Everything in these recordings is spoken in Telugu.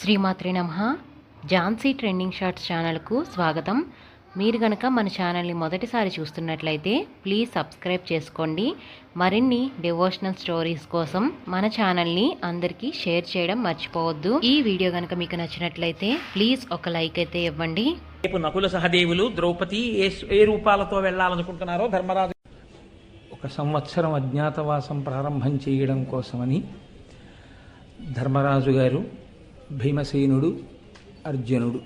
శ్రీమాత్రి నమ. ఝాన్సీ ట్రెండింగ్ షార్ట్స్ ఛానల్కు స్వాగతం. మీరు గనక మన ఛానల్ని మొదటిసారి చూస్తున్నట్లయితే ప్లీజ్ సబ్స్క్రైబ్ చేసుకోండి. మరిన్ని డివోషనల్ స్టోరీస్ కోసం మన ఛానల్ని అందరికీ షేర్ చేయడం మర్చిపోవద్దు. ఈ వీడియో కనుక మీకు నచ్చినట్లయితే ప్లీజ్ ఒక లైక్ అయితే ఇవ్వండి. రేపు నకుల సహదేవులు ద్రౌపది ఏ ఏ రూపాలతో వెళ్ళాలనుకుంటున్నారో ధర్మరాజు ఒక సంవత్సరం అజ్ఞాతవాసం ప్రారంభం చేయడం కోసమని ధర్మరాజు గారు భీమసేనుడు అర్జునుడు.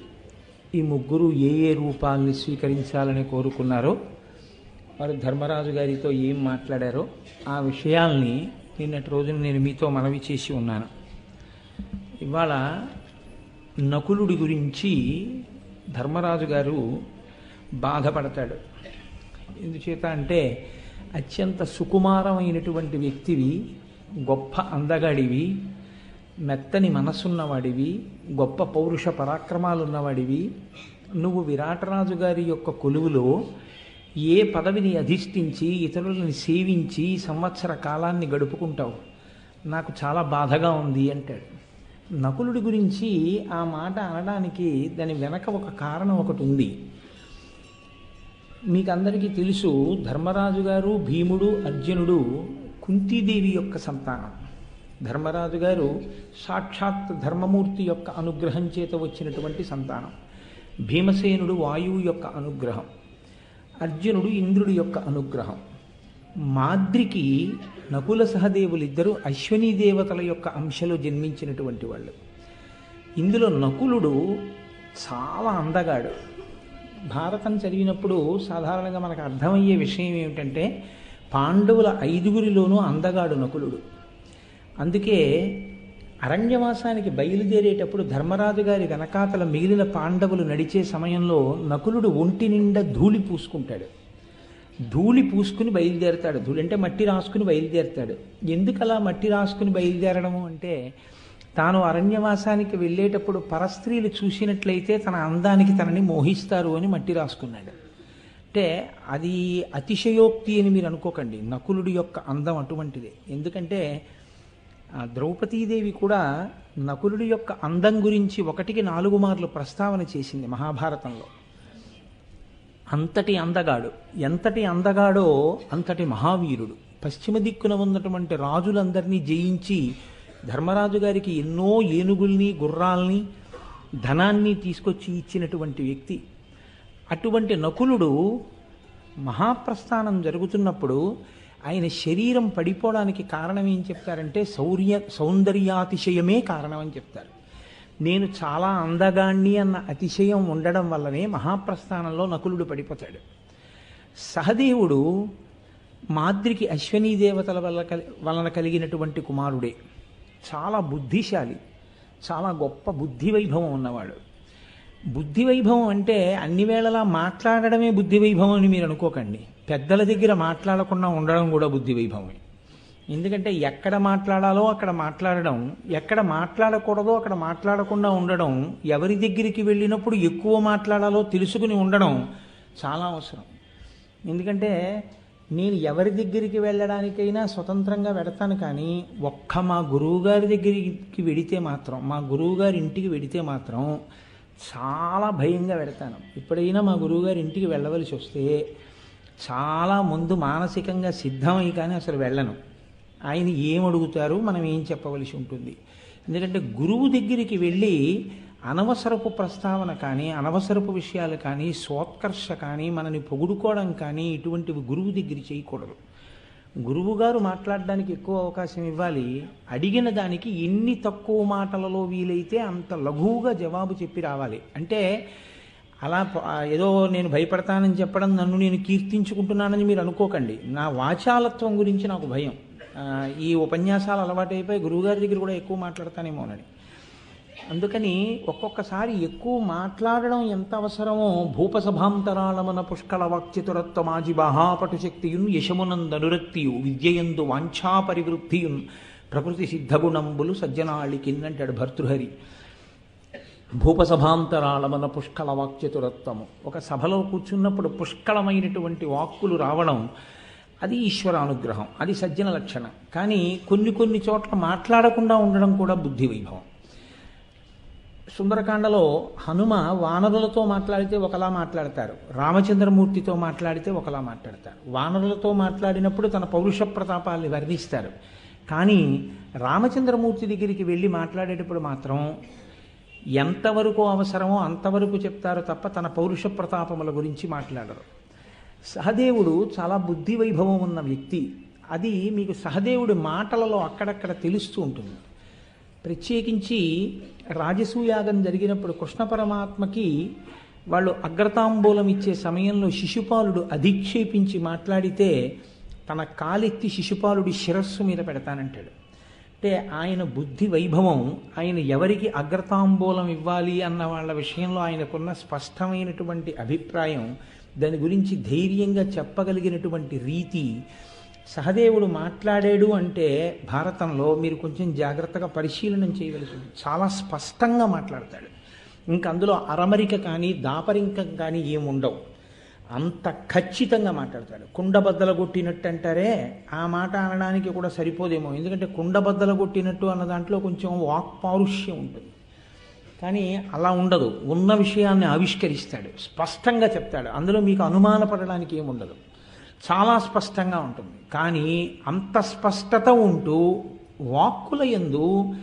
ఈ ముగ్గురు ఏ ఏ రూపాలని స్వీకరించాలని కోరుకున్నారో వారు ధర్మరాజు గారితో ఏం మాట్లాడారో ఆ విషయాల్ని నిన్నటి రోజున నేను మీతో మనవి చేసి ఉన్నాను. ఇవాళ నకులుడి గురించి ధర్మరాజు గారు బాధపడతాడు. ఎందుచేత అంటే అత్యంత సుకుమారమైనటువంటి వ్యక్తివి గొప్ప అందగాడివి మెత్తని మనసున్నవాడివి గొప్ప పౌరుష పరాక్రమాలున్నవాడివి. నువ్వు విరాటరాజు గారి యొక్క కొలువులో ఏ పదవిని అధిష్ఠించి ఇతరులను సేవించి సంవత్సర కాలాన్ని గడుపుకుంటావు? నాకు చాలా బాధగా ఉంది అంటాడు. నకులుడి గురించి ఆ మాట అనడానికి దాని వెనక ఒక కారణం ఒకటి ఉంది. మీకు అందరికీ తెలుసు ధర్మరాజు గారు భీముడు అర్జునుడు కుంతీదేవి యొక్క సంతానం. ధర్మరాజు గారు సాక్షాత్ ధర్మమూర్తి యొక్క అనుగ్రహం చేత వచ్చినటువంటి సంతానం. భీమసేనుడు వాయువు యొక్క అనుగ్రహం. అర్జునుడు ఇంద్రుడి యొక్క అనుగ్రహం. మాద్రికి నకుల సహదేవులిద్దరూ అశ్వనీ దేవతల యొక్క అంశలో జన్మించినటువంటి వాళ్ళు. ఇందులో నకులుడు చాలా అందగాడు. భారతం చదివినప్పుడు సాధారణంగా మనకు అర్థమయ్యే విషయం ఏమిటంటే పాండవుల ఐదుగురిలోనూ అందగాడు నకులుడు. అందుకే అరణ్యవాసానికి బయలుదేరేటప్పుడు ధర్మరాజు గారి వెనకాతల మిగిలిన పాండవులు నడిచే సమయంలో నకులుడు ఒంటి నిండా ధూళి పూసుకుంటాడు. ధూళి పూసుకుని బయలుదేరతాడు. ధూళి అంటే మట్టి రాసుకుని బయలుదేరతాడు. ఎందుకు అలా మట్టి రాసుకుని బయలుదేరడము అంటే తాను అరణ్యవాసానికి వెళ్ళేటప్పుడు పరస్త్రీలు చూసినట్లయితే తన అందానికి తనని మోహిస్తారు అని మట్టి రాసుకున్నాడు. అంటే అది అతిశయోక్తి అని మీరు అనుకోకండి. నకులుడి యొక్క అందం అటువంటిదే. ఎందుకంటే ద్రౌపదీదేవి కూడా నకులుడి యొక్క అందం గురించి ఒకటికి నాలుగు మార్లు ప్రస్తావన చేసింది మహాభారతంలో. అంతటి అందగాడు. ఎంతటి అందగాడో అంతటి మహావీరుడు. పశ్చిమ దిక్కున ఉన్నటువంటి రాజులందరినీ జయించి ధర్మరాజు గారికి ఎన్నో ఏనుగుల్ని గుర్రాల్ని ధనాన్ని తీసుకొచ్చి ఇచ్చినటువంటి వ్యక్తి. అటువంటి నకులుడు మహాప్రస్థానం జరుగుతున్నప్పుడు ఆయన శరీరం పడిపోవడానికి కారణం ఏం చెప్తారంటే శౌర్య సౌందర్యాతిశయమే కారణం అని చెప్తారు. నేను చాలా అందగాణ్ణి అన్న అతిశయం ఉండడం వల్లనే మహాప్రస్థానంలో నకులుడు పడిపోతాడు. సహదేవుడు మాద్రికి అశ్వనీ దేవతల వల్ల వలన కలిగినటువంటి కుమారుడే. చాలా బుద్ధిశాలి చాలా గొప్ప బుద్ధి వైభవం ఉన్నవాడు. బుద్ధి వైభవం అంటే అన్ని వేళలా మాట్లాడడమే బుద్ధి వైభవం అని మీరు అనుకోకండి. పెద్దల దగ్గర మాట్లాడకుండా ఉండడం కూడా బుద్ధి వైభవమే ఎందుకంటే ఎక్కడ మాట్లాడాలో అక్కడ మాట్లాడడం ఎక్కడ మాట్లాడకూడదో అక్కడ మాట్లాడకుండా ఉండడం ఎవరి దగ్గరికి వెళ్ళినప్పుడు ఎక్కువ మాట్లాడాలో తెలుసుకుని ఉండడం చాలా అవసరం. ఎందుకంటే నేను ఎవరి దగ్గరికి వెళ్ళడానికైనా స్వతంత్రంగా వెడతాను కానీ ఒక్క మా గురువుగారి దగ్గరికి వెడితే మాత్రం మా గురువుగారి ఇంటికి వెడితే మాత్రం చాలా భయంగా వెడతాను. ఎప్పుడైనా మా గురువుగారి ఇంటికి వెళ్ళవలసి వస్తే చాలా ముందు మానసికంగా సిద్ధమై కానీ అసలు వెళ్ళను. ఆయన ఏమడుగుతారు మనం ఏం చెప్పవలసి ఉంటుంది. ఎందుకంటే గురువు దగ్గరికి వెళ్ళి అనవసరపు ప్రస్తావన కానీ అనవసరపు విషయాలు కానీ సోత్కర్ష కానీ మనని పొగుడుకోవడం కానీ ఇటువంటివి గురువు దగ్గర చేయకూడదు. గురువుగారు మాట్లాడడానికి ఎక్కువ అవకాశం ఇవ్వాలి. అడిగిన దానికి ఎన్ని తక్కువ మాటలలో వీలైతే అంత లఘువుగా జవాబు చెప్పి రావాలి. అంటే అలా ఏదో నేను భయపడతానని చెప్పడం నన్ను నేను కీర్తించుకుంటున్నానని మీరు అనుకోకండి. నా వాచాలత్వం గురించి నాకు భయం. ఈ ఉపన్యాసాలు అలవాటైపోయి గురువుగారి దగ్గర కూడా ఎక్కువ మాట్లాడతానేమోనని అందుకని ఒక్కొక్కసారి ఎక్కువ మాట్లాడడం ఎంత అవసరమో భూపసభాంతరాళమన పుష్కళ వాక్యతురత్వమాజి మహాపటు శక్తియున్ యశమునందనురక్తియు విద్యయందు వాంఛాపరివృత్తియున్ ప్రకృతి సిద్ధగుణంబులు సజ్జనాళికిన్నంటాడు భర్తృహరి. భూపసభాంతరాళమన పుష్కళ వాక్యతురత్వము ఒక సభలో కూర్చున్నప్పుడు పుష్కళమైనటువంటి వాక్కులు రావడం అది ఈశ్వరానుగ్రహం అది సజ్జన లక్షణం. కానీ కొన్ని కొన్ని చోట్ల మాట్లాడకుండా ఉండడం కూడా బుద్ధి వైభవం. సుందరకాండలో హనుమ వానరులతో మాట్లాడితే ఒకలా మాట్లాడతారు. రామచంద్రమూర్తితో మాట్లాడితే ఒకలా మాట్లాడతారు. వానరులతో మాట్లాడినప్పుడు తన పౌరుష ప్రతాపాల్ని వర్ణిస్తారు. కానీ రామచంద్రమూర్తి దగ్గరికి వెళ్ళి మాట్లాడేటప్పుడు మాత్రం ఎంతవరకు అవసరమో అంతవరకు చెప్తారు తప్ప తన పౌరుష ప్రతాపముల గురించి మాట్లాడరు. సహదేవుడు చాలా బుద్ధి వైభవం ఉన్న వ్యక్తి. అది మీకు సహదేవుడి మాటలలో అక్కడక్కడ తెలుస్తూ ఉంటుంది. ప్రత్యేకించి రాజసూయాగం జరిగినప్పుడు కృష్ణ పరమాత్మకి వాళ్ళు అగ్రతాంబూలం ఇచ్చే సమయంలో శిశుపాలుడు అధిక్షేపించి మాట్లాడితే తన కాలెత్తి శిశుపాలుడి శిరస్సు మీద పెడతానంటాడు. అంటే ఆయన బుద్ధి వైభవం ఆయన ఎవరికి అగ్రతాంబూలం ఇవ్వాలి అన్న వాళ్ళ విషయంలో ఆయనకున్న స్పష్టమైనటువంటి అభిప్రాయం దాని గురించి ధైర్యంగా చెప్పగలిగినటువంటి రీతి సహదేవుడు మాట్లాడాడు అంటే భారతంలో మీరు కొంచెం జాగ్రత్తగా పరిశీలనం చేయవలసి ఉంది. చాలా స్పష్టంగా మాట్లాడతాడు. ఇంకా అందులో అరమరిక కానీ దాపరింకం కానీ ఏముండవు. అంత ఖచ్చితంగా మాట్లాడతాడు. కుండబద్దల కొట్టినట్టు అంటారే ఆ మాట అనడానికి కూడా సరిపోదేమో. ఎందుకంటే కుండబద్దల కొట్టినట్టు అన్న దాంట్లో కొంచెం వాక్ పారుష్యం ఉంటుంది. కానీ అలా ఉండదు. ఉన్న విషయాన్ని ఆవిష్కరిస్తాడు. స్పష్టంగా చెప్తాడు. అందులో మీకు అనుమానపడడానికి ఏముండదు. చాలా స్పష్టంగా ఉంటుంది. కానీ అంత స్పష్టత ఉంటూ వాక్కుల యందు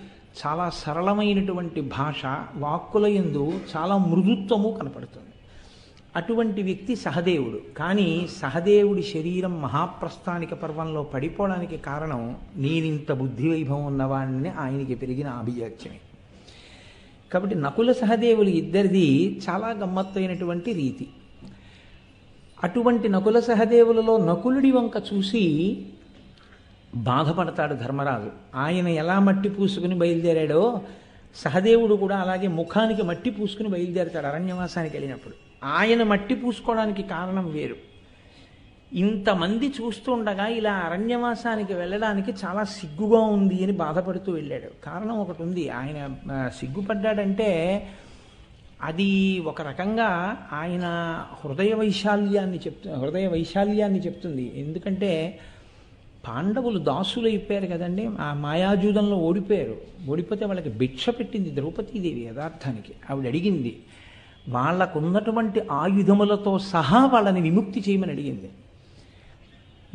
చాలా సరళమైనటువంటి భాష వాక్కుల యందు చాలా మృదుత్వము కనపడుతుంది. అటువంటి వ్యక్తి సహదేవుడు. కానీ సహదేవుడి శరీరం మహాప్రస్థానిక పర్వంలో పడిపోవడానికి కారణం నేనింత బుద్ధి వైభవం ఉన్నవాడిని ఆయనకి పెరిగిన అభిజాత్యమే కాబట్టి నకుల సహదేవులు ఇద్దరిది చాలా గమ్మత్తైనటువంటి రీతి. అటువంటి నకుల సహదేవులలో నకులుడి వంక చూసి బాధపడతాడు ధర్మరాజు. ఆయన ఎలా మట్టి పూసుకుని బయలుదేరాడో సహదేవుడు కూడా అలాగే ముఖానికి మట్టి పూసుకుని బయలుదేరతాడు అరణ్యవాసానికి వెళ్ళినప్పుడు. ఆయన మట్టి పూసుకోవడానికి కారణం వేరు. ఇంతమంది చూస్తుండగా ఇలా అరణ్యవాసానికి వెళ్ళడానికి చాలా సిగ్గుగా ఉంది అని బాధపడుతూ వెళ్ళాడు. కారణం ఒకటి ఉంది. ఆయన సిగ్గుపడ్డాడంటే అది ఒక రకంగా ఆయన హృదయ వైశాల్యాన్ని చెప్తు హృదయ వైశాల్యాన్ని చెప్తుంది. ఎందుకంటే పాండవులు దాసులు అయిపోయారు కదండి. ఆ మాయాజూదంలో ఓడిపోయారు. ఓడిపోతే వాళ్ళకి భిక్ష పెట్టింది ద్రౌపదీదేవి యథార్థానికి. ఆవిడ అడిగింది వాళ్ళకున్నటువంటి ఆయుధములతో సహా వాళ్ళని విముక్తి చేయమని అడిగింది.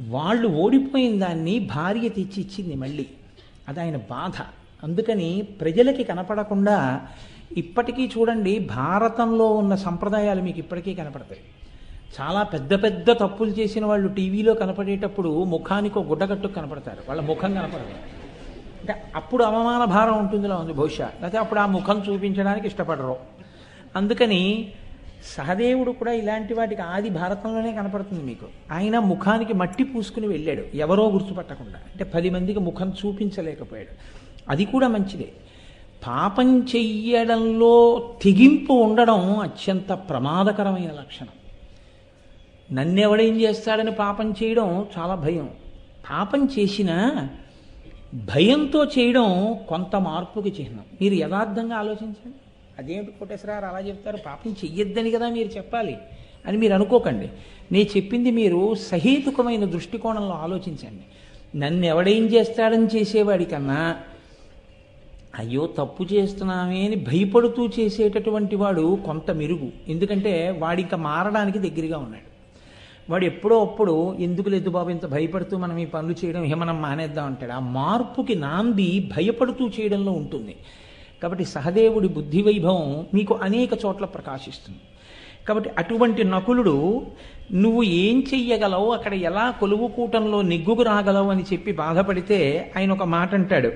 వాళ్ళు ఓడిపోయిన దాన్ని భార్య తెచ్చి ఇచ్చింది మళ్ళీ. అది ఆయన బాధ. అందుకని ప్రజలకి కనపడకుండా ఇప్పటికీ చూడండి భారతంలో ఉన్న సంప్రదాయాలు మీకు ఇప్పటికీ కనపడతాయి. చాలా పెద్ద పెద్ద తప్పులు చేసిన వాళ్ళు టీవీలో కనపడేటప్పుడు ముఖానికి ఒక గుడ్డగట్టు కనపడతారు. వాళ్ళ ముఖం కనపడదు. అంటే అప్పుడు అవమాన భారం ఉంటుందిలా ఉంది బహుశా. లేకపోతే అప్పుడు ఆ ముఖం చూపించడానికి ఇష్టపడరు. అందుకని సహదేవుడు కూడా ఇలాంటి వాటికి ఆది భారతంలోనే కనపడుతుంది మీకు. ఆయన ముఖానికి మట్టి పూసుకుని వెళ్ళాడు. ఎవరో గుర్తుపట్టకుండా. అంటే పది మందికి ముఖం చూపించలేకపోయాడు. అది కూడా మంచిదే. పాపం చెయ్యడంలో తెగింపు ఉండడం అత్యంత ప్రమాదకరమైన లక్షణం. నన్నెవడేం చేస్తాడని పాపం చేయడం చాలా భయం. పాపం చేసినా భయంతో చేయడం కొంత మార్పుకి చిహ్నం. మీరు యథార్థంగా ఆలోచించండి. అదేమిటి కోటేశ్వరారు అలా చెప్తారు? పాపం చెయ్యొద్దని కదా మీరు చెప్పాలి. అని మీరు అనుకోకండి. నేను చెప్పింది మీరు సహేతుకమైన దృష్టికోణంలో ఆలోచించండి. నన్ను ఎవడేం చేస్తాడని చేసేవాడి కన్నా అయ్యో తప్పు చేస్తున్నామే అని భయపడుతూ చేసేటటువంటి వాడు కొంత మెరుగు. ఎందుకంటే వాడి ఇంకా మారడానికి దగ్గరగా ఉన్నాడు. వాడు ఎప్పుడో అప్పుడు ఎందుకు లేదు బాబు ఇంత భయపడుతూ మనం ఈ పనులు చేయడం ఏ మనం మానేద్దాం అంటాడు. ఆ మార్పుకి నాంది భయపడుతూ చేయడంలో ఉంటుంది. కాబట్టి సహదేవుడి బుద్ధి వైభవం మీకు అనేక చోట్ల ప్రకాశిస్తుంది. కాబట్టి అటువంటి నకులుడు నువ్వు ఏం చెయ్యగలవు? అక్కడ ఎలా కొలువు కూటంలో రాగలవు? అని చెప్పి బాధపడితే ఆయన ఒక మాట అంటాడు.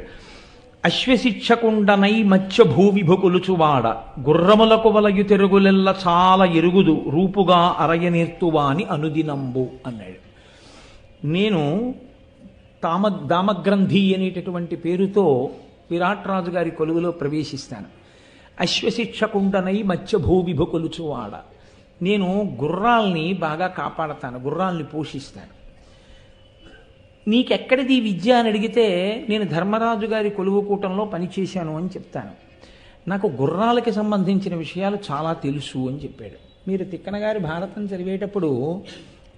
అశ్వశిక్షకుండనై మత్స్య భూవిభుకులుచువాడ గుర్రములకు వలయు తెరుగులెల్ల చాలా ఎరుగుదు రూపుగా అరయనేర్తువాని అనుదినంబు అన్నాడు. నేను తామ దామగ్రంథి అనేటటువంటి పేరుతో విరాట్ రాజు గారి కొలువులో ప్రవేశిస్తాను. అశ్వశిక్షకుండనై మత్స్య భూవిభుకులుచువాడ నేను గుర్రాల్ని బాగా కాపాడతాను గుర్రాల్ని పోషిస్తాను. నీకెక్కడిది విద్య అని అడిగితే నేను ధర్మరాజు గారి కొలువు కూటంలో పనిచేశాను అని చెప్తాను. నాకు గుర్రాలకి సంబంధించిన విషయాలు చాలా తెలుసు అని చెప్పాడు. మీరు తిక్కనగారి భారతం చదివేటప్పుడు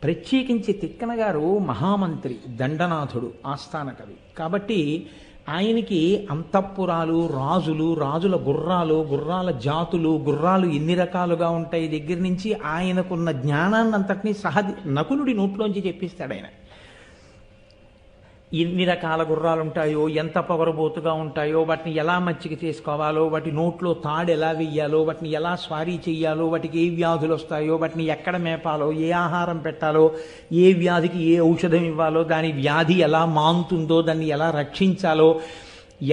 ప్రత్యేకించి తిక్కనగారు మహామంత్రి దండనాథుడు ఆస్థాన కవి. కాబట్టి ఆయనకి అంతఃపురాలు రాజులు రాజుల గుర్రాలు గుర్రాల జాతులు గుర్రాలు ఎన్ని రకాలుగా ఉంటాయి? దగ్గర నుంచి ఆయనకున్న జ్ఞానాన్ని అంతటినీ సహజ నకులుడి నోట్లోంచి చెప్పిస్తాడు ఆయన. ఎన్ని రకాల గుర్రాలు ఉంటాయో ఎంత పొగరబోతుగా ఉంటాయో వాటిని ఎలా మచ్చికి చేసుకోవాలో వాటి నోట్లో తాడు ఎలా వెయ్యాలో వాటిని ఎలా స్వారీ చేయాలో వాటికి ఏ వ్యాధులు వస్తాయో వాటిని ఎక్కడ మేపాలో ఏ ఆహారం పెట్టాలో ఏ వ్యాధికి ఏ ఔషధం ఇవ్వాలో దాని వ్యాధి ఎలా మాంతుందో దాన్ని ఎలా రక్షించాలో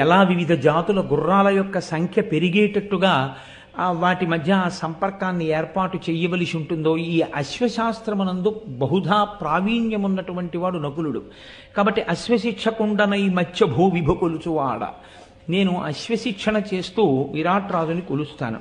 ఎలా వివిధ జాతుల గుర్రాల యొక్క సంఖ్య పెరిగేటట్టుగా వాటి మధ్య ఆ సంపర్కాన్ని ఏర్పాటు చేయవలసి ఉంటుందో ఈ అశ్వశాస్త్రమునందు బహుధా ప్రావీణ్యమున్నటువంటి వాడు నకులుడు. కాబట్టి అశ్వశిక్షకుండనై మత్స్య భూ విభుకొలుచువాడ నేను అశ్వశిక్షణ చేస్తూ విరాట్ రాజుని కొలుస్తాను.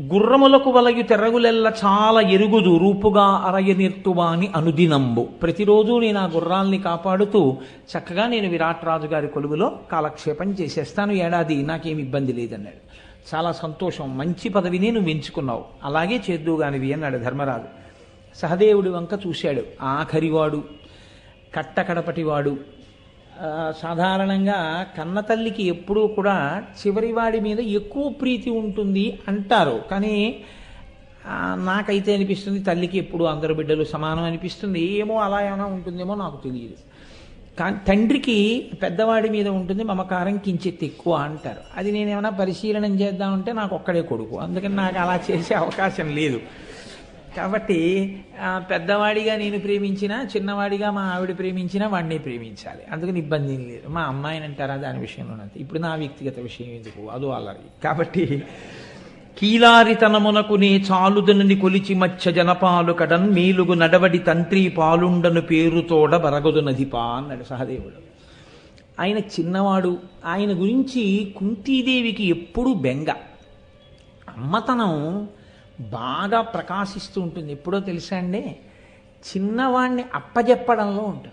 గుర్రములకు వలయు తెరగులెల్ల చాలా ఎరుగుదు రూపుగా అరయనిర్తువాని అనుదినంబు. ప్రతిరోజు నేను ఆ గుర్రాల్ని కాపాడుతూ చక్కగా నేను విరాట్ రాజు గారి కొలువులో కాలక్షేపం చేసేస్తాను. ఏడాది నాకేమి ఇబ్బంది లేదన్నాడు. చాలా సంతోషం. మంచి పదవిని నువ్వు ఎంచుకున్నావు. అలాగే చేద్దుగానివి అన్నాడు ధర్మరాజు. సహదేవుడి వంక చూశాడు. ఆఖరివాడు కట్టకడపటివాడు. సాధారణంగా కన్నతల్లికి ఎప్పుడూ కూడా చివరివాడి మీద ఎక్కువ ప్రీతి ఉంటుంది అంటారు. కానీ నాకైతే అనిపిస్తుంది తల్లికి ఎప్పుడు అందరు బిడ్డలు సమానం అనిపిస్తుంది. ఏమో అలా ఏమైనా ఉంటుందేమో నాకు తెలియదు. కానీ తండ్రికి పెద్దవాడి మీద ఉంటుంది మమకారం కించిత్ ఎక్కువ అంటారు. అది నేను ఏమైనా పరిశీలనం చేద్దామంటే నాకు ఒక్కడే కొడుకు. అందుకని నాకు అలా చేసే అవకాశం లేదు. కాబట్టి పెద్దవాడిగా నేను ప్రేమించినా చిన్నవాడిగా మా ఆవిడ ప్రేమించినా వాడిని ప్రేమించాలి. అందుకని ఇబ్బంది లేదు. మా అమ్మాయిని అంటారా దాని విషయంలోనంత ఇప్పుడు నా వ్యక్తిగత విషయం ఎందుకు? అదో అల్లరి కాబట్టి కీలారితనమునకునే చాలుదనని కొలిచి మచ్చ జనపాలు కడన్ మేలుగు నడవడి తంత్రి పాలుండను పేరుతోడ బరగదు నదిపా అన్నాడు సహదేవుడు. ఆయన చిన్నవాడు. ఆయన గురించి కుంతీదేవికి ఎప్పుడూ బెంగ. అమ్మతనం బాగా ప్రకాశిస్తూ ఉంటుంది. ఎప్పుడో తెలుసా అండి? చిన్నవాడిని అప్పజెప్పడంలో ఉంటుంది.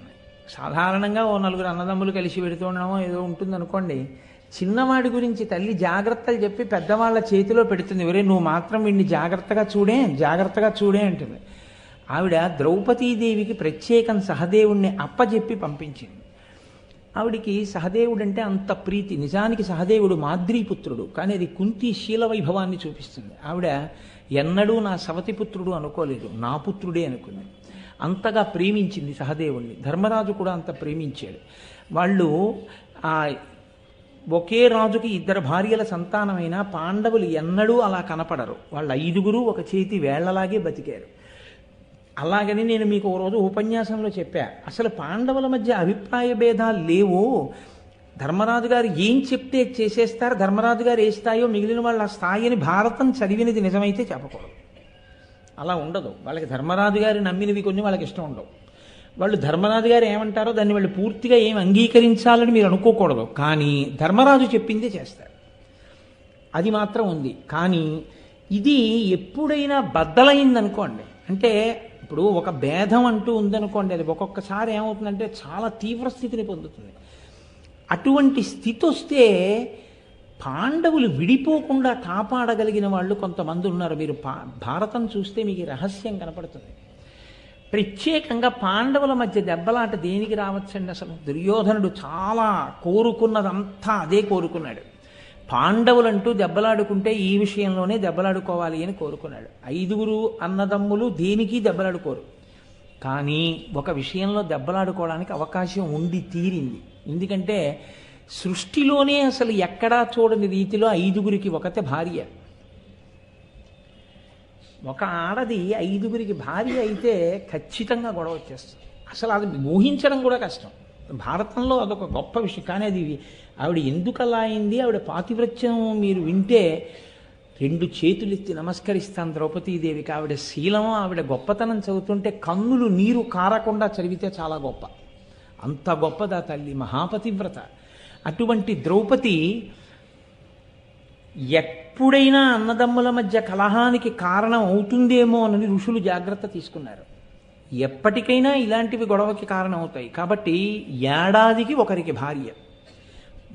సాధారణంగా ఓ నలుగురు అన్నదమ్ములు కలిసి పెడుతుండడమో ఏదో ఉంటుంది అనుకోండి చిన్నవాడి గురించి తల్లి జాగ్రత్తలు చెప్పి పెద్దవాళ్ళ చేతిలో పెడుతుంది. ఒరే నువ్వు మాత్రం వీడిని జాగ్రత్తగా చూడే జాగ్రత్తగా చూడే అంటుంది. ఆవిడ ద్రౌపదీదేవికి ప్రత్యేకం సహదేవుణ్ణి అప్పజెప్పి పంపించింది. ఆవిడికి సహదేవుడు అంటే అంత ప్రీతి. నిజానికి సహదేవుడు మాద్రీపుత్రుడు కానీ అది కుంతి శీల వైభవాన్ని చూపిస్తుంది. ఆవిడ ఎన్నడూ నా సవతిపుత్రుడు అనుకోలేదు నా పుత్రుడే అనుకుంది. అంతగా ప్రేమించింది సహదేవుణ్ణి. ధర్మరాజు కూడా అంత ప్రేమించాడు. వాళ్ళు ఆ ఒకే రాజుకి ఇద్దరు భార్యల సంతానమైన పాండవులు ఎన్నడూ అలా కనపడరు. వాళ్ళ ఐదుగురు ఒక చేతి వేళ్ళలాగే బతికారు. అలాగని నేను మీకు ఓ రోజు ఉపన్యాసంలో చెప్పా. అసలు పాండవుల మధ్య అభిప్రాయ భేదాలు లేవు? ధర్మరాజు గారు ఏం చెప్తే చేసేస్తారు? ధర్మరాజు గారు ఏ స్థాయో మిగిలిన వాళ్ళ స్థాయిని భారతం చదివినది నిజమైతే చెప్పకూడదు. అలా ఉండదు. వాళ్ళకి ధర్మరాజు గారిని నమ్మినవి కొన్ని వాళ్ళకి ఇష్టం ఉండవు. వాళ్ళు ధర్మరాజు గారు ఏమంటారో దాన్ని వాళ్ళు పూర్తిగా ఏం అంగీకరించాలని మీరు అనుకోకూడదు. కానీ ధర్మరాజు చెప్పిందే చేస్తారు. అది మాత్రం ఉంది. కానీ ఇది ఎప్పుడైనా బద్దలైందనుకోండి. అంటే ఇప్పుడు ఒక భేదం అంటూ ఉందనుకోండి. అది ఒక్కొక్కసారి ఏమవుతుందంటే చాలా తీవ్ర స్థితిని పొందుతుంది. అటువంటి స్థితి వస్తే పాండవులు విడిపోకుండా కాపాడగలిగిన వాళ్ళు కొంతమంది ఉన్నారు. మీరు భారతం చూస్తే మీకు రహస్యం కనపడుతుంది. ప్రత్యేకంగా పాండవుల మధ్య దెబ్బలాట దేనికి రావచ్చండి అసలు? దుర్యోధనుడు చాలా కోరుకున్నదంతా అదే కోరుకున్నాడు. పాండవులంటూ దెబ్బలాడుకుంటే ఈ విషయంలోనే దెబ్బలాడుకోవాలి అని కోరుకున్నాడు. ఐదుగురు అన్నదమ్ములు దేనికి దెబ్బలాడుకోరు. కానీ ఒక విషయంలో దెబ్బలాడుకోవడానికి అవకాశం ఉండి తీరింది. ఎందుకంటే సృష్టిలోనే అసలు ఎక్కడా చూడని రీతిలో ఐదుగురికి ఒకతే భార్య. ఒక ఆడది ఐదుగురికి భార్య అయితే ఖచ్చితంగా గొడవ వచ్చేస్తుంది. అసలు అది ఊహించడం కూడా కష్టం. భారతంలో అదొక గొప్ప విషయం. కానీ అది ఆవిడ ఎందుకు అలా అయింది? ఆవిడ పాతివ్రత్యం మీరు వింటే రెండు చేతులెత్తి నమస్కరిస్తాను ద్రౌపదీదేవికి. ఆవిడ శీలం ఆవిడ గొప్పతనం చదువుతుంటే కన్నులు నీరు కారకుండా చదివితే చాలా గొప్ప. అంత గొప్పదా తల్లి? మహాపతివ్రత. అటువంటి ద్రౌపది ఎప్పుడైనా అన్నదమ్ముల మధ్య కలహానికి కారణం అవుతుందేమో అని ఋషులు జాగ్రత్త తీసుకున్నారు. ఎప్పటికైనా ఇలాంటివి గొడవకి కారణం అవుతాయి. కాబట్టి ఏడాదికి ఒకరికి భార్య.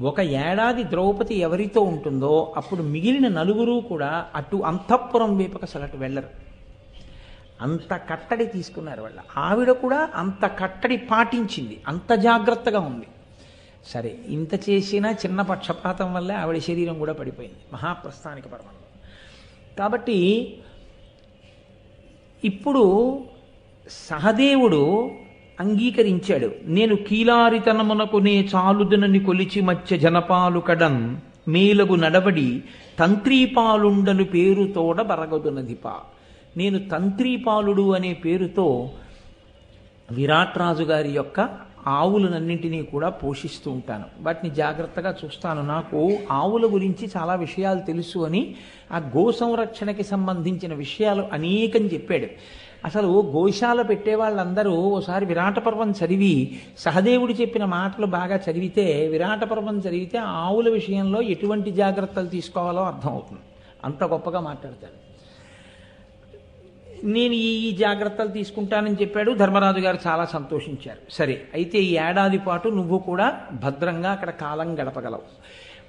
ఒక ఏడాది ద్రౌపది ఎవరితో ఉంటుందో అప్పుడు మిగిలిన నలుగురు కూడా అటు అంతఃపురం వైపుకి అసలు అటు వెళ్ళరు. అంత కట్టడి తీసుకున్నారు వాళ్ళ. ఆవిడ కూడా అంత కట్టడి పాటించింది. అంత జాగ్రత్తగా ఉంది. సరే ఇంత చేసినా చిన్న పక్షపాతం వల్లే ఆవిడ శరీరం కూడా పడిపోయింది. మహాప్రస్థానిక పర్వంలో కాబట్టి ఇప్పుడు సహదేవుడు అంగీకరించాడు. నేను కీలారితనమునకు నే కొలిచి మధ్య జనపాలు కడన్ మేలగు నడవడి తంత్రీపాలుండను పేరుతోడ బరగదునదిప. నేను తంత్రీపాలుడు అనే పేరుతో విరాట్ రాజు గారి యొక్క ఆవులనన్నింటినీ కూడా పోషిస్తూ ఉంటాను. వాటిని జాగ్రత్తగా చూస్తాను. నాకు ఆవుల గురించి చాలా విషయాలు తెలుసు అని ఆ గో సంరక్షణకి సంబంధించిన విషయాలు అనేకం చెప్పాడు. అసలు గోశాల పెట్టే వాళ్ళందరూ ఓసారి విరాట పర్వం చదివి సహదేవుడు చెప్పిన మాటలు బాగా చదివితే విరాట పర్వం చదివితే ఆవుల విషయంలో ఎటువంటి జాగ్రత్తలు తీసుకోవాలో అర్థమవుతుంది. అంత గొప్పగా మాట్లాడతాడు. నేను ఈ ఈ జాగ్రత్తలు తీసుకుంటానని చెప్పాడు. ధర్మరాజు గారు చాలా సంతోషించారు. సరే అయితే ఈ ఏడాది పాటు నువ్వు కూడా భద్రంగా అక్కడ కాలం గడపగలవు.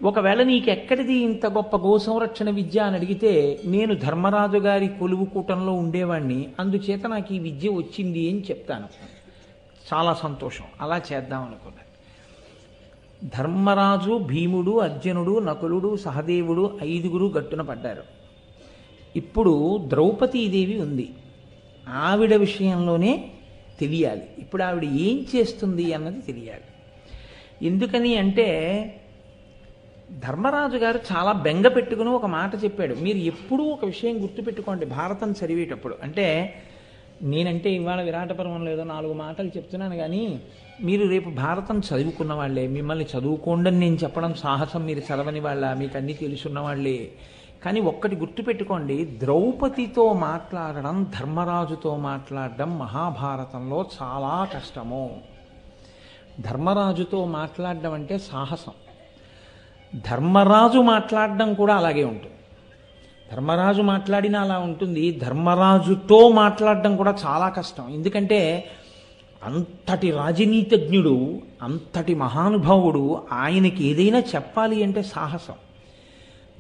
ఒకవేళ నీకు ఎక్కడిది ఇంత గొప్ప గో సంరక్షణ విద్య అని అడిగితే నేను ధర్మరాజు గారి కొలువు కూటంలో ఉండేవాడిని అందుచేత నాకు ఈ విద్య వచ్చింది అని చెప్తాను. చాలా సంతోషం. అలా చేద్దాం అనుకున్నాను ధర్మరాజు భీముడు అర్జునుడు నకులుడు సహదేవుడు ఐదుగురు గట్టున పడ్డారు. ఇప్పుడు ద్రౌపదీదేవి ఉంది. ఆవిడ విషయంలోనే తెలియాలి. ఇప్పుడు ఆవిడ ఏం చేస్తుంది అన్నది తెలియాలి. ఎందుకని అంటే ధర్మరాజు గారు చాలా బెంగ పెట్టుకుని ఒక మాట చెప్పాడు. మీరు ఎప్పుడూ ఒక విషయం గుర్తుపెట్టుకోండి భారతం చదివేటప్పుడు. అంటే నేనంటే ఇవాళ విరాటపర్వం లేదో నాలుగు మాటలు చెప్తున్నాను కానీ మీరు రేపు భారతం చదువుకున్న వాళ్ళే మిమ్మల్ని చదువుకోండి నేను చెప్పడం సాహసం మీరు చదవని వాళ్ళ మీకు అన్నీ తెలుసున్న వాళ్ళే. కానీ ఒక్కటి గుర్తుపెట్టుకోండి ద్రౌపదితో మాట్లాడడం ధర్మరాజుతో మాట్లాడడం మహాభారతంలో చాలా కష్టము. ధర్మరాజుతో మాట్లాడడం అంటే సాహసం. ధర్మరాజు మాట్లాడడం కూడా అలాగే ఉంటుంది. ధర్మరాజు మాట్లాడినా అలా ఉంటుంది ధర్మరాజుతో మాట్లాడడం కూడా చాలా కష్టం. ఎందుకంటే అంతటి రాజనీతజ్ఞుడు అంతటి మహానుభావుడు ఆయనకి ఏదైనా చెప్పాలి అంటే సాహసం.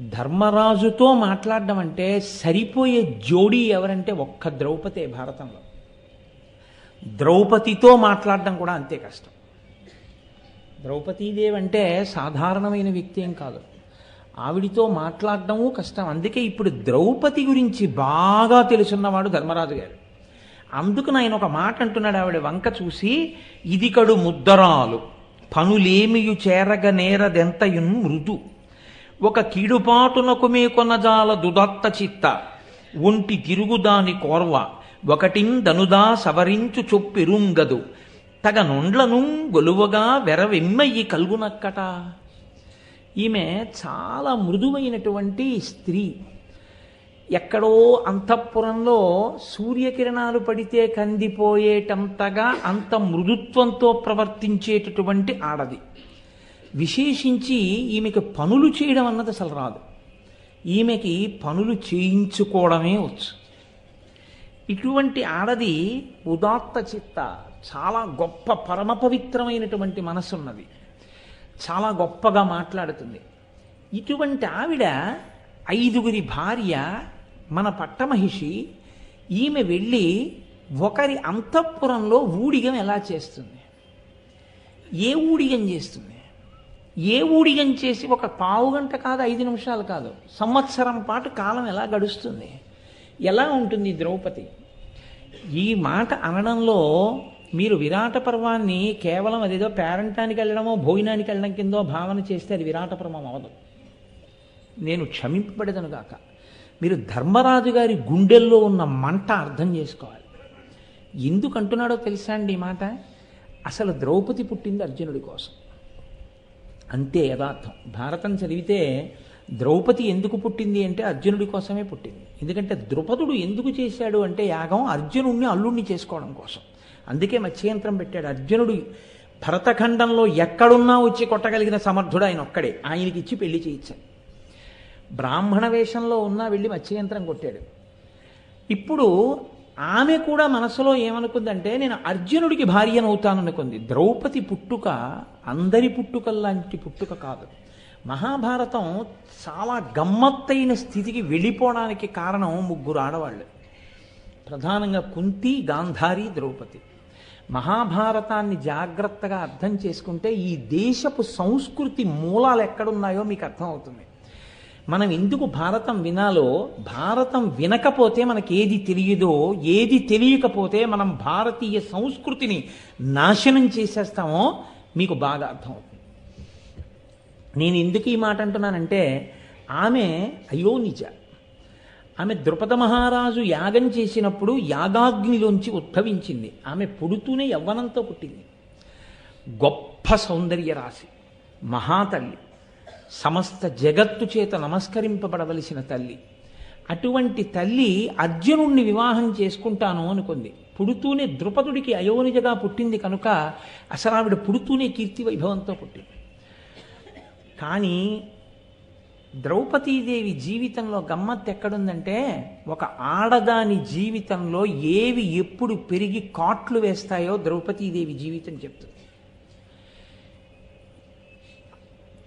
ధర్మరాజుతో మాట్లాడడం అంటే సరిపోయే జోడీ ఎవరంటే ఒక్క ద్రౌపదే భారతంలో. ద్రౌపదితో మాట్లాడడం కూడా అంతే కష్టం. ద్రౌపదీదేవి అంటే సాధారణమైన వ్యక్తి ఏం కాదు. ఆవిడితో మాట్లాడడము కష్టం. అందుకే ఇప్పుడు ద్రౌపది గురించి బాగా తెలుసున్నవాడు ధర్మరాజు గారు. అందుకు ఆయన ఒక మాట అంటున్నాడు ఆవిడ వంక చూసి ఇది కడు ముద్దరాలు. పనులేమియు చేరగ నేరదెంతయున్ మృదు. ఒక కీడుపాటునకు మే కొనజాల దుదత్త చిత్త ఒంటి తిరుగుదాని కోర్వ ఒకటిందనుదా సవరించు చొప్పిరుంగదు తగ నొండ్లను గొలువగా వెరవెమ్మయ్యి కలుగునక్కట. ఈమె చాలా మృదువైనటువంటి స్త్రీ. ఎక్కడో అంతఃపురంలో సూర్యకిరణాలు పడితే కందిపోయేటంతగా అంత మృదుత్వంతో ప్రవర్తించేటటువంటి ఆడది. విశేషించి ఈమెకి పనులు చేయడం అన్నది అసలు రాదు. ఈమెకి పనులు చేయించుకోవడమే వచ్చు. ఇటువంటి ఆడది ఉదాత్త చిత్త చాలా గొప్ప పరమ పవిత్రమైనటువంటి మనసున్నది. చాలా గొప్పగా మాట్లాడుతుంది. ఇటువంటి ఆవిడ ఐదుగురి భార్య మన పట్టమహిషి ఈమె వెళ్ళి ఒకరి అంతఃపురంలో ఊడిగం ఎలా చేస్తుంది? ఏ ఊడిగం చేస్తుంది? ఏ ఊడిగం చేసి ఒక పావు గంట కాదు ఐదు నిమిషాలు కాదు సంవత్సరం పాటు కాలం ఎలా గడుస్తుంది? ఎలా ఉంటుంది ద్రౌపది? ఈ మాట అనడంలో మీరు విరాట పర్వాన్ని కేవలం అదేదో పేరంటానికి వెళ్ళడమో భోజనానికి వెళ్ళడం కిందో భావన చేస్తే అది విరాట పర్వం అవదు నేను క్షమింపబడదను గాక. మీరు ధర్మరాజు గారి గుండెల్లో ఉన్న మంట అర్థం చేసుకోవాలి. ఎందుకంటున్నాడో తెలుసా అండి ఈ మాట? అసలు ద్రౌపది పుట్టింది అర్జునుడి కోసం. అంతే యథార్థం భారతం చదివితే ద్రౌపది ఎందుకు పుట్టింది అంటే అర్జునుడి కోసమే పుట్టింది. ఎందుకంటే ద్రుపదుడు ఎందుకు చేశాడు అంటే యాగం అర్జునుడిని అల్లుణ్ణి చేసుకోవడం కోసం. అందుకే మత్స్యంత్రం పెట్టాడు. అర్జునుడు భరతఖండంలో ఎక్కడున్నా వచ్చి కొట్టగలిగిన సమర్థుడు ఆయన ఒక్కడే. ఆయనకి ఇచ్చి పెళ్ళి చేయించాడు బ్రాహ్మణ వేషంలో ఉన్నా వెళ్ళి మత్స్యంత్రం కొట్టాడు. ఇప్పుడు ఆమె కూడా మనసులో ఏమనుకుందంటే నేను అర్జునుడికి భార్యనవుతాననుకుంది. ద్రౌపది పుట్టుక అందరి పుట్టుకల్లాంటి పుట్టుక కాదు. మహాభారతం చాలా గమ్మత్తైన స్థితికి వెళ్ళిపోవడానికి కారణం ముగ్గురు ఆడవాళ్ళు. ప్రధానంగా కుంతి గాంధారి ద్రౌపది. మహాభారతాన్ని జాగ్రత్తగా అర్థం చేసుకుంటే ఈ దేశపు సంస్కృతి మూలాలు ఎక్కడున్నాయో మీకు అర్థమవుతుంది. మనం ఎందుకు భారతం వినాలో భారతం వినకపోతే మనకి ఏది తెలియదో ఏది తెలియకపోతే మనం భారతీయ సంస్కృతిని నాశనం చేసేస్తామో మీకు బాగా అర్థమవుతుంది. నేను ఎందుకు ఈ మాట అంటున్నానంటే ఆమె అయోనిజ. ఆమె ద్రుపద మహారాజు యాగం చేసినప్పుడు యాగాగ్నిలోంచి ఉద్భవించింది. ఆమె పుడుతూనే యవ్వనంతో పుట్టింది. గొప్ప సౌందర్య రాశి మహాతల్లి. సమస్త జగత్తు చేత నమస్కరింపబడవలసిన తల్లి. అటువంటి తల్లి అర్జునుణ్ణి వివాహం చేసుకుంటాను అనుకుంది. పుడుతూనే ద్రుపదుడికి అయోనిజగా పుట్టింది కనుక అసలు ఆవిడ పుడుతూనే కీర్తి వైభవంతో పుట్టింది. కానీ ద్రౌపదీదేవి జీవితంలో గమ్మత్ ఎక్కడుందంటే ఒక ఆడదాని జీవితంలో ఏవి ఎప్పుడు పెరిగి కాట్లు వేస్తాయో ద్రౌపదీదేవి జీవితం చెప్తుంది.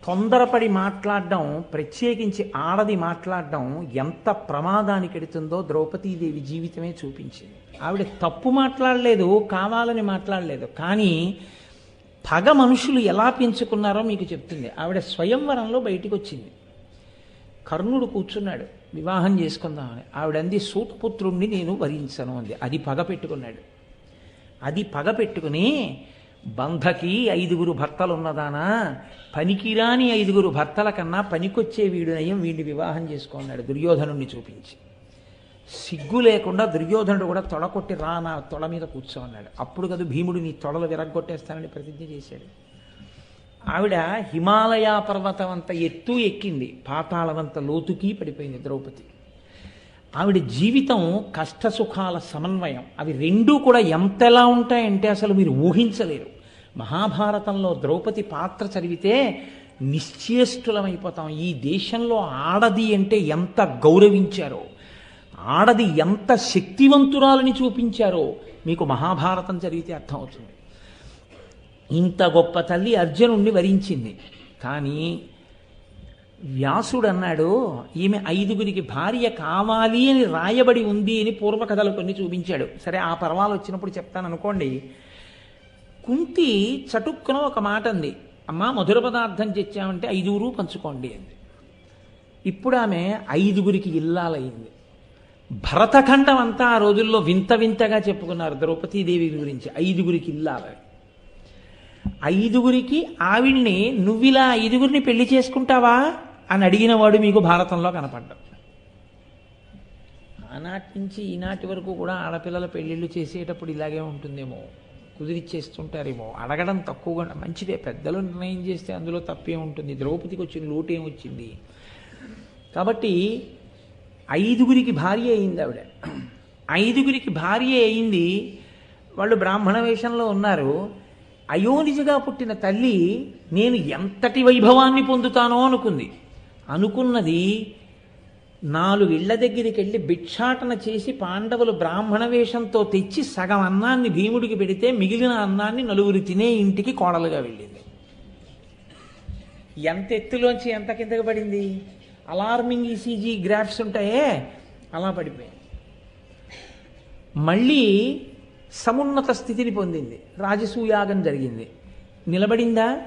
తొందరపడి మాట్లాడడం ప్రత్యేకించి ఆడది మాట్లాడడం ఎంత ప్రమాదానికి ఎడుతుందో ద్రౌపదీదేవి జీవితమే చూపించింది. ఆవిడ తప్పు మాట్లాడలేదు కావాలని మాట్లాడలేదు. కానీ పగ మనుషులు ఎలా పెంచుకున్నారో మీకు చెప్తుంది. ఆవిడ స్వయంవరంలో బయటికి వచ్చింది కర్ణుడు కూర్చున్నాడు. వివాహం చేసుకుందామని. ఆవిడంది సూతపుత్రుణ్ణి నేను వరించను అంది. అది పగ పెట్టుకున్నాడు. అది పగ పెట్టుకుని బంధకి ఐదుగురు భర్తలు ఉన్నదానా పనికిరాని ఐదుగురు భర్తల కన్నా పనికొచ్చే వీడునయం వీడిని వివాహం చేసుకున్నాడు దుర్యోధనుణ్ణి చూపించి. సిగ్గు లేకుండా దుర్యోధనుడు కూడా తొడకొట్టి రా నా తొడ మీద కూర్చో అన్నాడు అప్పుడు కదా భీముడు నీ తొడలు విరగ్గొట్టేస్తానని ప్రతిజ్ఞ చేశాడు. ఆవిడ హిమాలయ పర్వతం అంత ఎత్తు ఎక్కింది. పాతాళమంత లోతుకి పడిపోయింది ద్రౌపది. ఆవిడ జీవితం కష్ట సుఖాల సమన్వయం. అవి రెండూ కూడా ఎంతలా ఉంటాయంటే అసలు మీరు ఊహించలేరు. మహాభారతంలో ద్రౌపది పాత్ర చదివితే నిశ్చేష్టులమైపోతాం. ఈ దేశంలో ఆడది అంటే ఎంత గౌరవించారో ఆడది ఎంత శక్తివంతురాలని చూపించారో మీకు మహాభారతం చదివితే అర్థమవుతుంది. ఇంత గొప్ప తల్లి అర్జునుణ్ణి వరించింది. కానీ వ్యాసుడు అన్నాడు ఈమె ఐదుగురికి భార్య కావాలి అని రాయబడి ఉంది అని పూర్వకథలు కొన్ని చూపించాడు. సరే ఆ పర్వాలు వచ్చినప్పుడు చెప్తాను అనుకోండి. కుంతి చటుక్కున ఒక మాట అంది అమ్మా మధుర పదార్థం తెచ్చామంటే ఐదుగురు పంచుకోండి అంది. ఇప్పుడు ఆమె ఐదుగురికి ఇల్లాలయ్యింది. భరతఖండం అంతా ఆ రోజుల్లో వింత వింతగా చెప్పుకున్నారు ద్రౌపదీదేవి గురించి. ఐదుగురికి ఇల్లాల ఐదుగురికి ఆవిడ్ని నువ్విలా ఐదుగురిని పెళ్ళి చేసుకుంటావా? అని అడిగిన వాడు మీకు భారతంలో కనపడ్డాడు ఆనాటి నుంచి ఈనాటి వరకు కూడా ఆడపిల్లల పెళ్ళిళ్ళు చేసేటప్పుడు ఇలాగే ఉంటుందేమో కుదిరిచ్చేస్తుంటారేమో అడగడం తక్కువగా మంచిదే పెద్దలు నిర్ణయం చేస్తే అందులో తప్పే ఉంటుంది ద్రౌపదికి వచ్చిన లోటు ఏమొచ్చింది? కాబట్టి ఐదుగురికి భార్య అయింది ఆవిడ. ఐదుగురికి భార్య అయింది వాళ్ళు బ్రాహ్మణ వేషంలో ఉన్నారు. అయోనిజగా పుట్టిన తల్లి నేను ఎంతటి వైభవాన్ని పొందుతానో అనుకుంది. అనుకున్నది నాలుగు ఇళ్ళ దగ్గరికి వెళ్ళి భిక్షాటన చేసి పాండవులు బ్రాహ్మణ వేషంతో తెచ్చి సగం అన్నాన్ని భీముడికి పెడితే మిగిలిన అన్నాన్ని నలుగురు తినే ఇంటికి కోడలుగా వెళ్ళింది. ఎంత ఎత్తులోంచి ఎంత కిందకి పడింది? అలార్మింగ్ ఈసీజీ గ్రాఫ్స్ ఉంటాయే? అలా పడిపోయింది మళ్ళీ సమున్నత స్థితిని పొందింది. రాజసూయాగం జరిగింది. నిలబడిందా?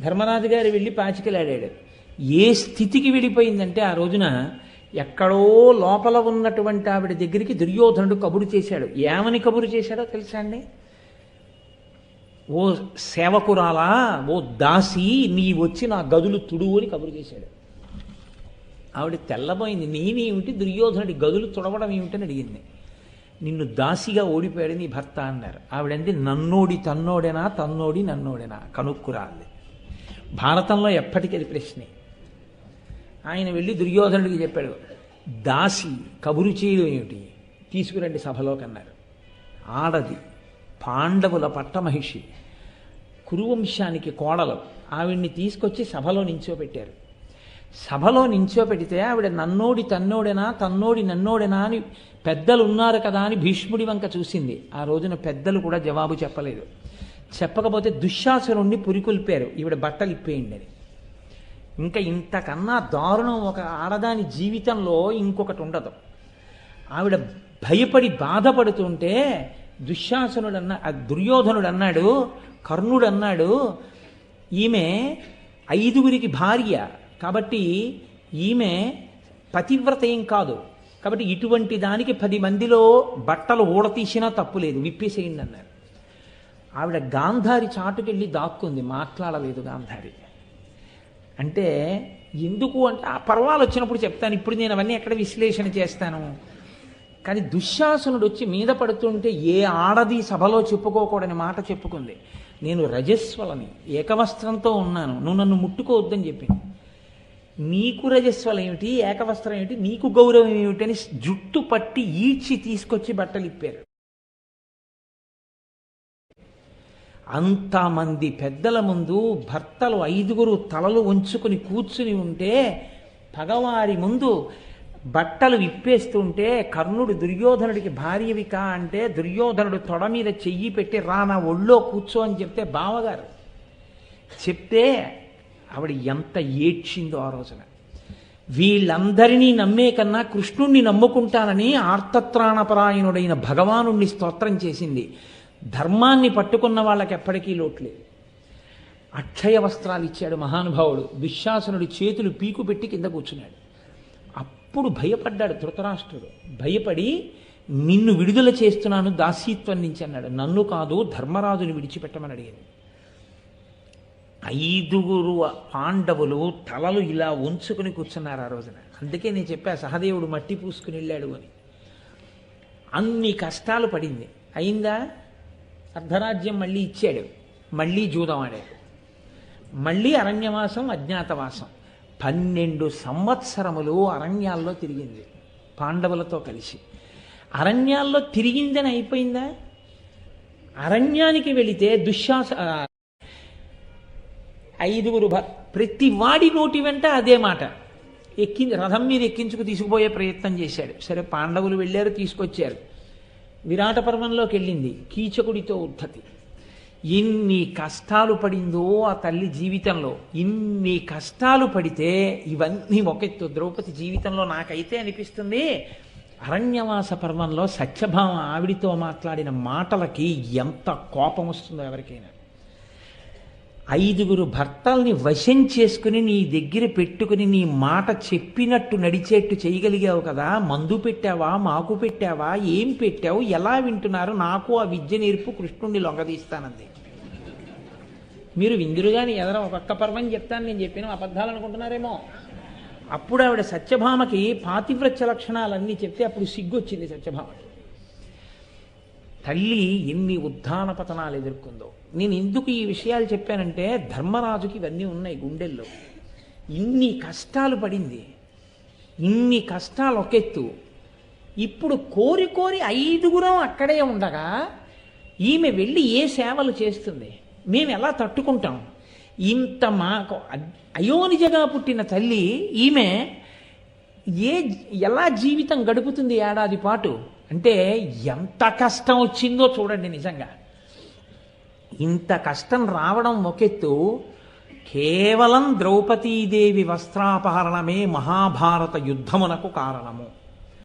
ధర్మరాజు గారు వెళ్ళి పాచికలాడాడు. ఏ స్థితికి వెళ్ళిపోయిందంటే ఆ రోజున ఎక్కడో లోపల ఉన్నటువంటి ఆవిడ దగ్గరికి దుర్యోధనుడు కబురు చేశాడు. ఏమని కబురు చేశాడో తెలుసా అండి? ఓ సేవకురాలా ఓ దాసి నీ వచ్చి నా గదులు తుడువు అని కబురు చేశాడు. ఆవిడ తెల్లబోయింది. నేనేమిటి దుర్యోధనుడి గదులు తుడవడం ఏమిటని అడిగింది. నిన్ను దాసిగా ఓడిపోయాడు నీ భర్త అన్నారు. ఆవిడంది నన్నోడి తన్నోడేనా? తన్నోడి నన్నోడేనా? కనుక్కురా అంది భారతంలో ఎప్పటికీ అది ప్రశ్నే. ఆయన వెళ్ళి దుర్యోధనుడికి చెప్పాడు దాసి కబురు చేయడం ఏమిటి? తీసుకురండి సభలోకి అన్నారు ఆడది పాండవుల పట్టమహిషి కురువంశానికి కోడలు. ఆవిడ్ని తీసుకొచ్చి సభలో నించోబెట్టారు సభలో నించోపెడితే ఆవిడ నన్నోడి తన్నోడెనా తన్నోడి నన్నోడెనా అని పెద్దలు ఉన్నారు కదా అని భీష్ముడి వంక చూసింది. ఆ రోజున పెద్దలు కూడా జవాబు చెప్పలేదు. చెప్పకపోతే దుశ్శాసనుణ్ణి పురికొల్పారు. ఈవిడ బట్టలు ఇప్పేయండి అని. ఇంకా ఇంతకన్నా దారుణం ఒక ఆడదాని జీవితంలో ఇంకొకటి ఉండదు. ఆవిడ భయపడి బాధపడుతుంటే దుశ్శాసనుడు అన్న ఆ దుర్యోధనుడు అన్నాడు కర్ణుడు అన్నాడు ఈమె ఐదుగురికి భార్య. కాబట్టి ఈమె పతివ్రత ఏం కాదు. కాబట్టి ఇటువంటి దానికి పది మందిలో బట్టలు ఊడతీసినా తప్పు లేదు. విప్పేసేయండి అన్నారు. ఆవిడ గాంధారి చాటుకెళ్ళి దాక్కుంది. మాట్లాడలేదు గాంధారి. అంటే ఎందుకు అంటే ఆ పర్వాలు వచ్చినప్పుడు చెప్తాను. ఇప్పుడు నేను అవన్నీ ఎక్కడ విశ్లేషణ చేస్తాను? కానీ దుశ్శాసనుడు వచ్చి మీద పడుతుంటే ఏ ఆడది సభలో చెప్పుకోకూడని మాట చెప్పుకుంది. నేను రజస్వలని ఏకవస్త్రంతో ఉన్నాను. నువ్వు నన్ను ముట్టుకోవద్దని చెప్పింది. నీకు రజస్వలం ఏమిటి? ఏకవస్త్రం ఏమిటి? నీకు గౌరవం ఏమిటి? అని జుట్టు పట్టి ఈడ్చి తీసుకొచ్చి బట్టలు అంతమంది పెద్దల ముందు భర్తలు ఐదుగురు తలలు ఉంచుకుని కూర్చుని ఉంటే పగవారి ముందు బట్టలు విప్పేస్తుంటే కర్ణుడు దుర్యోధనుడికి భార్యవిక అంటే దుర్యోధనుడు తొడ మీద చెయ్యి పెట్టి రా నా ఒళ్ళో కూర్చో అని చెప్తే బావగారు. చెప్తే ఆవిడ ఎంత ఏడ్చిందో ఆ రోజున. వీళ్ళందరినీ నమ్మే కన్నా కృష్ణుణ్ణి నమ్ముకుంటానని ఆర్తత్రాణపరాయణుడైన భగవానుణ్ణి స్తోత్రం చేసింది. ధర్మాన్ని పట్టుకున్న వాళ్ళకి ఎప్పటికీ లోట్లేదు అక్షయ వస్త్రాలు ఇచ్చాడు మహానుభావుడు. దుశ్శాసనుడి చేతులు పీకు పెట్టి కింద కూర్చున్నాడు. అప్పుడు భయపడ్డాడు ధృతరాష్ట్రుడు. భయపడి నిన్ను విడుదల చేస్తున్నాను దాసీత్వం నుంచి అన్నాడు. నన్ను కాదు ధర్మరాజుని విడిచిపెట్టమని అడిగింది. ఐదుగురు పాండవులు తలలు ఇలా ఉంచుకుని కూర్చున్నారు ఆ రోజున. అందుకే నేను చెప్పా సహదేవుడు మట్టి పూసుకుని వెళ్ళాడు అని. అన్ని కష్టాలు పడింది. అయిందా? అర్ధరాజ్యం మళ్ళీ ఇచ్చాడు. మళ్ళీ జూదం ఆడాడు. మళ్ళీ అరణ్యవాసం అజ్ఞాతవాసం. పన్నెండు సంవత్సరములు అరణ్యాల్లో తిరిగింది. పాండవులతో కలిసి. అరణ్యాల్లో తిరిగిందని అయిపోయిందా? అరణ్యానికి వెళితే దుశ్శాస ఐదుగురు భ- ప్రతి వాడి నోటి వెంట అదే మాట. ఎక్కి రథం మీద ఎక్కించుకు తీసుకుపోయే ప్రయత్నం చేశాడు. సరే పాండవులు వెళ్ళారు తీసుకొచ్చారు. విరాట పర్వంలోకి వెళ్ళింది కీచకుడితో ఉద్ధతి. ఎన్ని కష్టాలు పడిందో ఆ తల్లి జీవితంలో. ఇన్ని కష్టాలు పడితే ఇవన్నీ ఒకెత్తు ద్రౌపది జీవితంలో నాకైతే అనిపిస్తుంది. అరణ్యవాస పర్వంలో సత్యభామ ఆవిడితో మాట్లాడిన మాటలకి ఎంత కోపం వస్తుందో ఎవరికైనా. ఐదుగురు భర్తల్ని వశం చేసుకుని నీ దగ్గర పెట్టుకుని నీ మాట చెప్పినట్టు నడిచేట్టు చేయగలిగావు కదా. మందు పెట్టావా? మాకు పెట్టావా? ఏం పెట్టావు? ఎలా వింటున్నారు? నాకు ఆ విద్య నేర్పు కృష్ణుణ్ణి లొంగదీస్తానంది. మీరు విందురుగాని ఎదర ఒక్కొక్క పర్వం చెప్తాను నేను చెప్పిన అబద్ధాలు అనుకుంటున్నారేమో. అప్పుడు ఆవిడ సత్యభామకి పాతివ్రత్య లక్షణాలన్నీ చెప్తే అప్పుడు సిగ్గొచ్చింది సత్యభామకి. తల్లి ఎన్ని ఉద్ధాన పతనాలు ఎదుర్కొందో. నేను ఎందుకు ఈ విషయాలు చెప్పానంటే ధర్మరాజుకి ఇవన్నీ ఉన్నాయి గుండెల్లో. ఇన్ని కష్టాలు పడింది. ఇన్ని కష్టాలు ఒకెత్తు. ఇప్పుడు కోరి కోరి ఐదుగురం అక్కడే ఉండగా ఈమె వెళ్ళి ఏ సేవలు చేస్తుంది? మేము ఎలా తట్టుకుంటాం? ఇంత మాకు అయోనిజగా పుట్టిన తల్లి ఈమె ఏ ఎలా జీవితం గడుపుతుంది ఏడాది పాటు? అంటే ఎంత కష్టం వచ్చిందో చూడండి నిజంగా. ఇంత కష్టం రావడం ఒకెత్తు కేవలం ద్రౌపదీదేవి వస్త్రాపహరణమే మహాభారత యుద్ధమునకు కారణము.